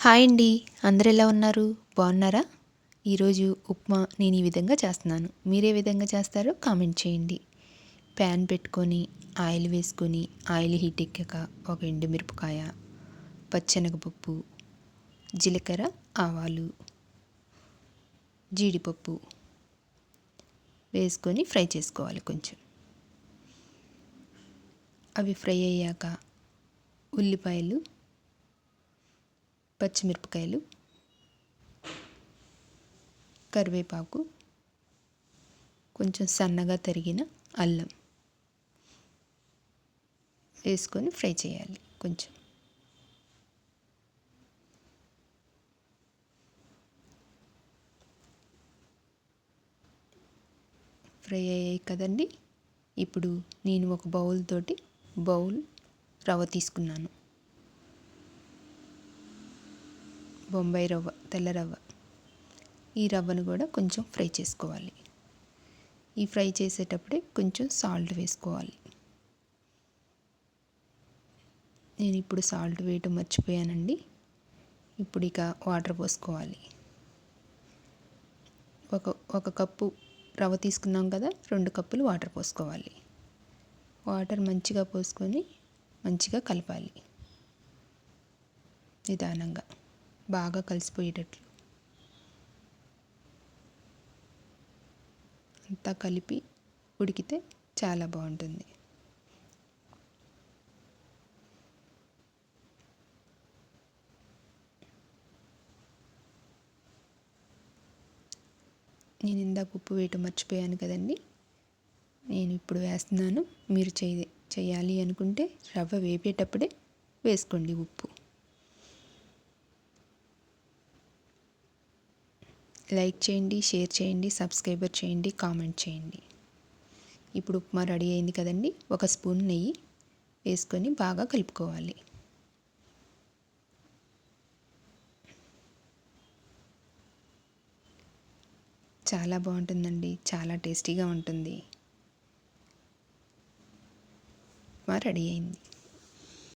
Hi అండి. అందరు ఎలా ఉన్నారు? బాగున్నారా? ఈరోజు ఉప్మా నేను ఈ విధంగా చేస్తున్నాను. మీరే విధంగా చేస్తారో కామెంట్ చేయండి. ప్యాన్ పెట్టుకొని ఆయిల్ వేసుకొని ఆయిల్ హీట్ ఎక్కాక ఒక ఎండుమిరపకాయ పచ్చెనగపప్పు జీలకర్ర ఆవాలు జీడిపప్పు వేసుకొని ఫ్రై చేసుకోవాలి కొంచెం. అవి ఫ్రై అయ్యాక ఉల్లిపాయలు పచ్చిమిరపకాయలు కరివేపాకు కొంచెం సన్నగా తరిగిన అల్లం వేసుకొని ఫ్రై చేయాలి కొంచెం. ఫ్రై అయ్యాయి కదండి. ఇప్పుడు నేను ఒక బౌల్ తోటి బౌల్ రవ్వ తీసుకున్నాను. బొంబాయి రవ్వ తెల్ల రవ్వ. ఈ రవ్వను కూడా కొంచెం ఫ్రై చేసుకోవాలి. ఈ ఫ్రై చేసేటప్పుడే కొంచెం సాల్ట్ వేసుకోవాలి. నేను ఇప్పుడు సాల్ట్ వేయటం మర్చిపోయానండి. ఇప్పుడు ఇక వాటర్ పోసుకోవాలి. ఒక ఒక కప్పు రవ్వ తీసుకున్నాం కదా రెండు కప్పులు వాటర్ పోసుకోవాలి. వాటర్ మంచిగా పోసుకొని మంచిగా కలపాలి. నిదానంగా. బాగా కలిసిపోయేటట్లు. అంతా కలిపి ఉడికితే చాలా బాగుంటుంది. నేను ఇందాక ఉప్పు వేయటం మర్చిపోయాను కదండి. నేను ఇప్పుడు వేస్తున్నాను. మీరు చేయాలి అనుకుంటే రవ్వ వేపేటప్పుడే వేసుకోండి ఉప్పు. లైక్ చేయండి షేర్ చేయండి సబ్స్క్రైబర్ చేయండి కామెంట్ చేయండి. ఇప్పుడు ఉప్మా రెడీ అయింది కదండి. ఒక స్పూన్ నెయ్యి వేసుకొని బాగా కలుపుకోవాలి. చాలా బాగుంటుందండి. చాలా టేస్టీగా ఉంటుంది. ఉప్మా రెడీ అయింది.